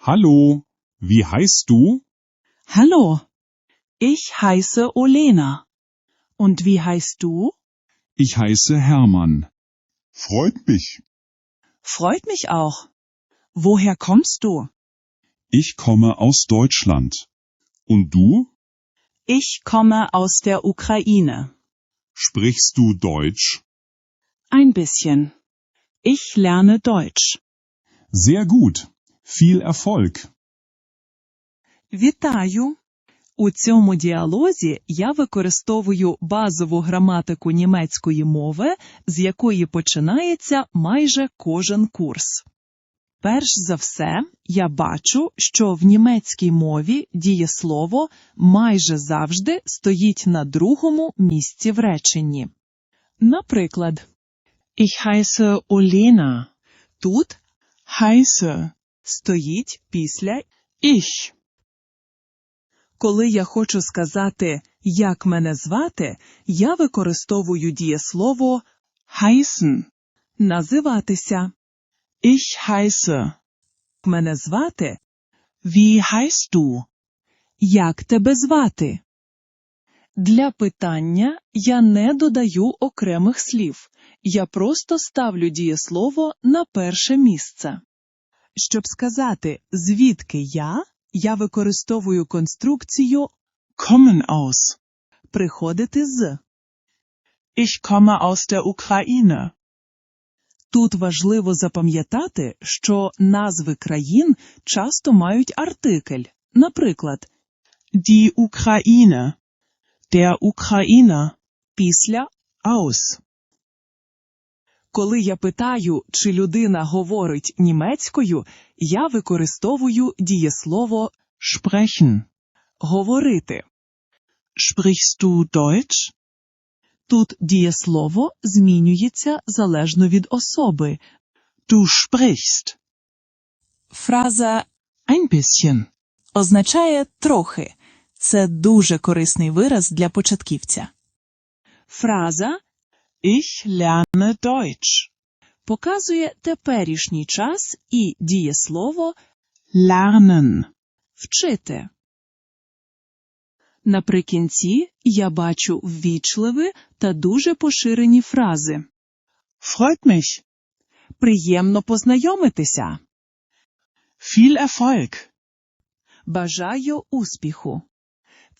Hallo, wie heißt du? Hallo, ich heiße Olena. Und wie heißt du? Ich heiße Hermann. Freut mich. Freut mich auch. Woher kommst du? Ich komme aus Deutschland. Und du? Ich komme aus der Ukraine. Sprichst du Deutsch? Ein bisschen. Ich lerne Deutsch. Sehr gut. Viel Erfolg. Вітаю! У цьому діалозі я використовую базову граматику німецької мови, з якої починається майже кожен курс. Перш за все, я бачу, що в німецькій мові дієслово майже завжди стоїть на другому місці в реченні. Наприклад, Ich heiße Olena. Тут heiße стоїть після ich. Коли я хочу сказати, як мене звати, я використовую дієслово heißen – називатися. Ich heiße. Мене звати Wie heißt du? Як тебе звати? Для питання я не додаю окремих слів. Я просто ставлю дієслово на перше місце. Щоб сказати, звідки я, я використовую конструкцію kommen aus. Приходити з. Ich komme aus der Ukraine. Тут важливо запам'ятати, що назви країн часто мають артикль. Наприклад, Die Ukraine, der Ukraine після aus. Коли я питаю, чи людина говорить німецькою, я використовую дієслово sprechen – говорити. Sprichst du Deutsch? Тут дієслово змінюється залежно від особи. Du sprichst. Фраза ein bisschen означає трохи. Це дуже корисний вираз для початківця. Фраза Ich lerne Deutsch показує теперішній час і дієслово lernen – вчити. Наприкінці я бачу ввічливі та дуже поширені фрази. Freut mich. Приємно познайомитися. Viel Erfolg. Бажаю успіху.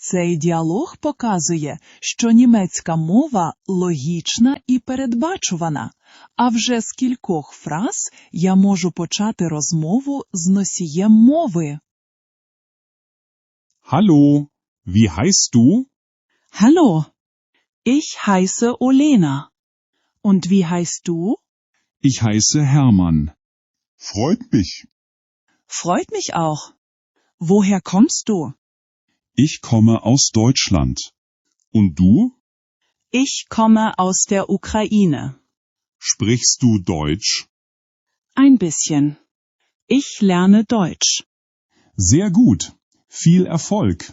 Цей діалог показує, що німецька мова логічна і передбачувана, а вже з кількох фраз я можу почати розмову з носієм мови. Hallo, wie heißt du? Hallo, ich heiße Olena. Und wie heißt du? Ich heiße Hermann. Freut mich. Freut mich auch. Woher kommst du? Ich komme aus Deutschland. Und du? Ich komme aus der Ukraine. Sprichst du Deutsch? Ein bisschen. Ich lerne Deutsch. Sehr gut. Viel Erfolg.